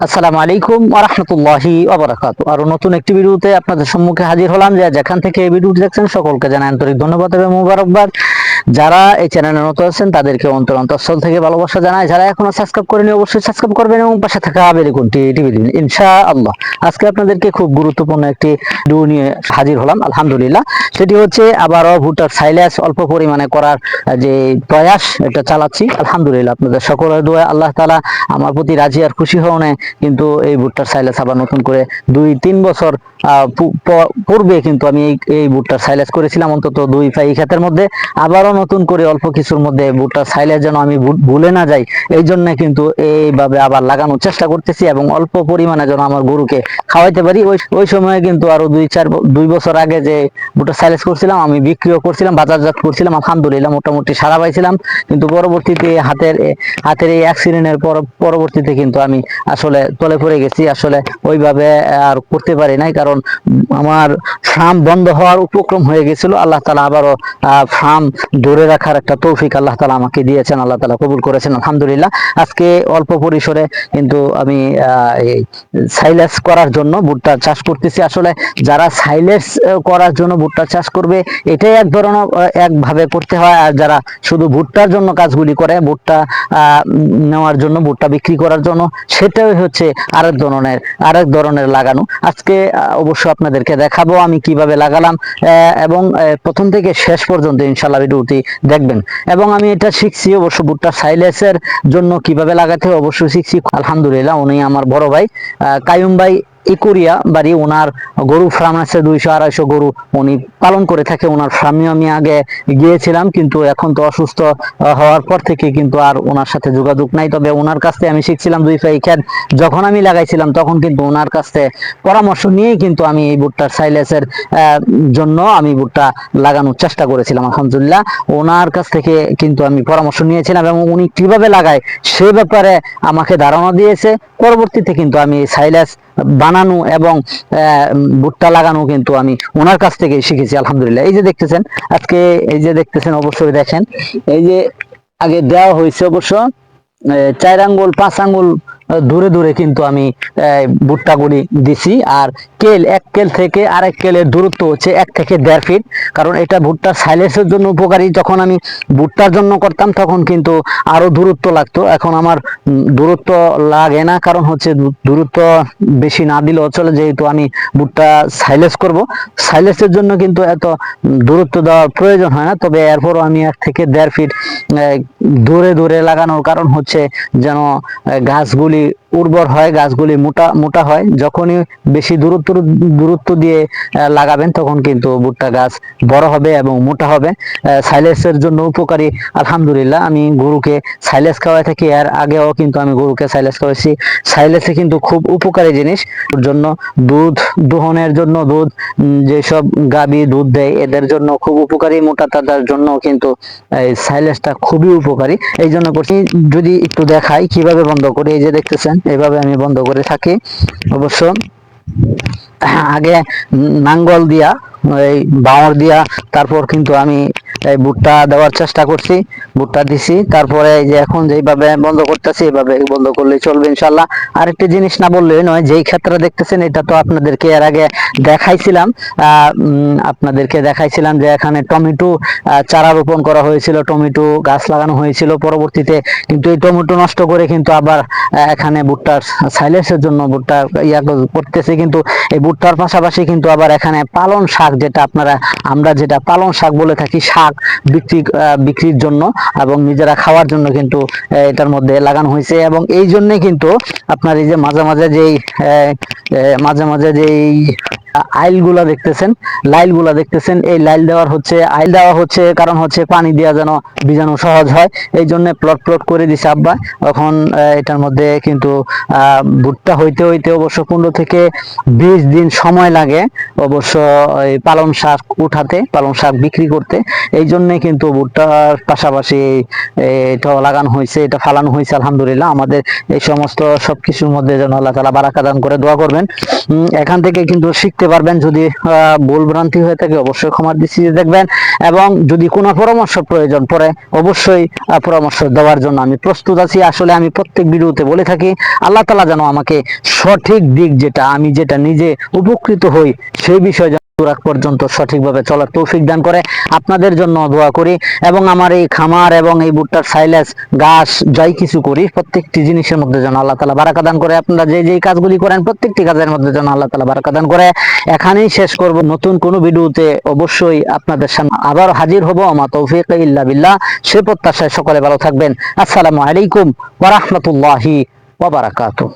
আসসালামু আলাইকুম আরফ নতুন আর নতুন একটি ভিডিওতে আপনাদের সম্মুখে হাজির হলাম যে যেখান থেকে এই ভিডিওটি দেখছেন সকলকে জানাই আন্তরিক ধন্যবাদ এবং মুবারকবাদ। যারা এই চ্যানেলে নতুন আছেন, তাদেরকে অন্তর অন্তঃস্থল থেকে ভালোবাসা জানাই। যারা এখনও সাবস্ক্রাইব করেনি, অবশ্যই সাবস্ক্রাইব করবেন এবং পাশে থাকা বেরিকুনটি টিভি দিন ইনশা আল্লাহ আজকে আপনাদেরকে খুব গুরুত্বপূর্ণ একটি ভিডিও নিয়ে হাজির হলাম, আলহামদুলিল্লাহ। সেটি হচ্ছে আবারও ভুট্টার সাইলেস অল্প পরিমাণে করার যে প্রয়াস, এটা চালাচ্ছি। আলহামদুলিল্লাহ, আপনাদের সকলের দোয়া আল্লাহ তালা আমার প্রতি রাজি আর খুশি হওনে কিন্তু এই ভুট্টার সাইলেস আবার নতুন করে দুই, তিন বছর পূর্বে কিন্তু আমি এই এই ভুট্টার সাইলেস করেছিলাম, অন্তত দুই পাই ক্ষেতের মধ্যে। আবারও নতুন করে অল্প কিছুর মধ্যে ভুট্টার সাইলেস যেন আমি ভুলে না যাই এই জন্য কিন্তু এইভাবে আবার লাগানোর চেষ্টা করতেছি এবং অল্প পরিমাণে যেন আমার গরুকে খাওয়াইতে পারি। ওই ওই সময়ে কিন্তু আরও দুই চার দুই বছর আগে যে ভুট্টার সাইলেস করছিলাম, আমি বিক্রিও করছিলাম, বাজারজাত করছিলাম, আলহামদুলিল্লাহ মোটামুটি সারা পাইছিলাম। কিন্তু পরবর্তীতে হাতের হাতের এই অ্যাক্সিডেন্টের পর পরবর্তীতে কিন্তু আমি আসলে তলে পড়ে গেছি। আসলে ওইভাবে আর করতে পারি নাই, কারণ আমার ফার্ম বন্ধ হওয়ার উপক্রম হয়ে গেছিল। আল্লাহ তালা আবারও ফার্ম ধরে রাখার একটা তৌফিক আল্লাহ তালা আমাকে দিয়েছেন, আল্লাহ তালা কবুল করেছেন, আলহামদুলিল্লাহ। আজকে অল্প পরিসরে কিন্তু আমি সাইলেস করার জন্য ভুট্টা চাষ করতেছি। আসলে যারা সাইলেস করার জন্য ভুট্টা চাষ করবে, এটাই এক ধরনের একভাবে করতে হয়। আর যারা শুধু ভুট্টার জন্য কাজগুলি করে, ভুট্টা নেওয়ার জন্য, ভুট্টা বিক্রি করার জন্য, সেটাই হচ্ছে আরেক ধরনের আরেক ধরনের লাগানো। আজকে অবশ্য আপনাদেরকে দেখাবো আমি কীভাবে লাগালাম এবং প্রথম থেকে শেষ পর্যন্ত ইনশাল্লাহ ভিডিওটি দেখবেন। এবং আমি এটা শিখছি অবশ্য ভুট্টা সাইলেসের জন্য কীভাবে লাগাতে অবশ্যই শিখছি। আলহামদুলিল্লাহ, উনি আমার বড় ভাই। কায়ুম ভাই ইকুরিয়া, বাড়ি ওনার গরু ফার্ম আছে, দুইশো, আড়াইশো গরু উনি পালন করে থাকে, ওনার ফার্মে আমি আগে গিয়েছিলাম, কিন্তু এখন তো অসুস্থ হওয়ার পর থেকে কিন্তু আর ওনার সাথে যোগাযোগ নাই। তবে ওনার কাছ থেকে আমি শিখছিলাম দুই পাই খেত, যখন আমি লাগাইছিলাম, তখন কিন্তু ওনার কাছ থেকে পরামর্শ নিয়ে কিন্তু আমি এই ভুট্টার সাইলেসের জন্য আমি ভুট্টা লাগানোর চেষ্টা করেছিলাম, আলহামদুলিল্লাহ। ওনার কাছ থেকে কিন্তু আমি পরামর্শ নিয়েছিলাম এবং উনি কীভাবে লাগায়, সে ব্যাপারে আমাকে ধারণা দিয়েছে। পরবর্তীতে কিন্তু আমি সাইলেস বানানো এবং ভুট্টা লাগানো কিন্তু আমি ওনার কাছ থেকে শিখেছি, আলহামদুলিল্লাহ। এই যে দেখতেছেন, আজকে এই যে দেখতেছেন, অবশ্যই দেখেন। এই যে আগে দেওয়া হয়েছে অবশ্য চার আঙ্গুল, পাঁচ আঙ্গুল দূরে দূরে কিন্তু আমি ভুট্টাগুলি দিছি। আর কেল এক কেল থেকে আরেক কেলের দূরত্ব হচ্ছে এক থেকে দেড় ফিট। কারণ এটা ভুট্টার সাইলেসের জন্য উপকারী। যখন আমি ভুট্টার জন্য করতাম তখন কিন্তু আরও দূরত্ব লাগতো। এখন আমার দূরত্ব লাগে না। কারণ হচ্ছে দূরত্ব বেশি না দিলেও চলে। যেহেতু আমি ভুট্টা সাইলেস করব সাইলেসের জন্য কিন্তু এত দূরত্ব দেওয়ার প্রয়োজন হয় না। তবে এরপরও আমি এক থেকে দেড় ফিট দূরে দূরে লাগানোর কারণ হচ্ছে যেন আহ, গাছগুলি উর্বর হয়, গাছগুলি মোটা মোটা হয়। যখনই বেশি দূরত্ব দূরত্ব দিয়ে লাগাবেন, তখন কিন্তু ভুট্টা গাছ বড় হবে এবং মোটা হবে। সাইলেসের জন্য উপকারী, আলহামদুলিল্লাহ। আমি গরুকে সাইলেস খাওয়াই থাকি। এর আগেও কিন্তু আমি গরুকে সাইলেন্স খাওয়াইছি। সাইলেন্সে কিন্তু খুব উপকারী জিনিস। ওর জন্য দুধ, দোহনের জন্য দুধ যেসব গাবি দুধ দেয়, এদের জন্য খুব উপকারী। মোটা তাজার জন্য কিন্তু, এই সাইলেন্সটা খুবই উপকারী। এই জন্য করছি। যদি একটু দেখাই কীভাবে বন্ধ করি, এই যে দেখতেছেন। এইভাবে আমি বন্ধ করে থাকি। অবশ্য, আগে নাঙ্গল দিয়া, এই বাঁওড় দিয়া, তারপর কিন্তু আমি এই ভুট্টা দেওয়ার চেষ্টা করছি, ভুট্টা দিছি। তারপরে যে এখন যেভাবে বন্ধ করতেছি এইভাবে বন্ধ করলে চলবে ইনশাল্লাহ আরেকটি জিনিস না বললে নয়, যেই ক্ষেত্রে দেখতেছেন, এটা তো আপনাদেরকে এর আগে দেখাইছিলাম। আপনাদেরকে দেখাইছিলাম যে এখানে টমেটো চারা রোপণ করা হয়েছিল, টমেটো গাছ লাগানো হয়েছিল। পরবর্তীতে কিন্তু এই টমেটো নষ্ট করে কিন্তু আবার এখানে ভুট্টার সাইলেন্সের জন্য ভুট্টা ইয়া করতেছে। কিন্তু এই ভুট্টার পাশাপাশি কিন্তু আবার এখানে পালন শাক, যেটা আপনারা আমরা যেটা পালং শাক বলে থাকি, শাক বিক্রি বিক্রির জন্য এবং নিজেরা খাওয়ার জন্য কিন্তু এটার মধ্যে লাগানো হয়েছে এবং এই জন্যে কিন্তু আপনার এই যে মাঝে মাঝে যেই মাঝে মাঝে যেই আইলগুলা দেখতেছেন লাইলগুলা দেখতেছেন। এই লাইল দেওয়ার হচ্ছে, আইল দেওয়া হচ্ছে কারণ হচ্ছে পানি দেওয়া যেন বীজাণু সহজ হয়। এই জন্য প্লট প্লট করে দিছে আব্বা। এখন এটার মধ্যে কিন্তু ভুট্টা হইতে হইতে অবশ্য পনেরো থেকে বিশ দিন সময় লাগে অবশ্য পালন শাক উঠাতে পালন শাক বিক্রি করতে। এই জন্য কিন্তু ভুট্টার পাশাপাশি এটা লাগানো হয়েছে এটা ফালানো হয়েছে আলহামদুলিল্লাহ। আমাদের এই সমস্ত সবকিছুর মধ্যে যেন আল্লাহ তালা বারাকা দান করে দোয়া করবেন। এখান থেকে কিন্তু শিখতে বুঝতে পারবেন, যদি ভুল ভ্রান্তি হয়ে থাকে, অবশ্যই ক্ষমার দৃষ্টিতে দেখবেন এবং যদি কোনো পরামর্শ প্রয়োজন পড়ে, অবশ্যই পরামর্শ দেওয়ার জন্য আমি প্রস্তুত আছি। আসলে আমি প্রত্যেক ভিডিওতে বলে থাকি, আল্লাহ তালা যেন আমাকে সঠিক দিক যেটা, আমি যেটা নিজে উপকৃত হই, সেই বিষয়ে যেন পর্যন্ত সঠিকভাবে চলার তৌফিক দান করে। আপনাদের জন্য দোয়া করি এবং আমার এই খামার এবং এই ভুট্টার সাইলেস গাছ যাই কিছু করি, প্রত্যেকটি জিনিসের মধ্যে যেন আল্লাহ তালা বারাকা দান করে। আপনারা যে যেই কাজগুলি করেন, প্রত্যেকটি কাজের মধ্যে যেন আল্লাহ তালা বারাকা দান করে। এখানেই শেষ করব। নতুন কোনো ভিডিওতে অবশ্যই আপনাদের সামনে আবার হাজির হব। আমার তৌফিক ইল্লা বিল্লাহ। সে প্রত্যাশায় সকলে ভালো থাকবেন। আসসালামু আলাইকুম ওয়া বারাকাতুহু।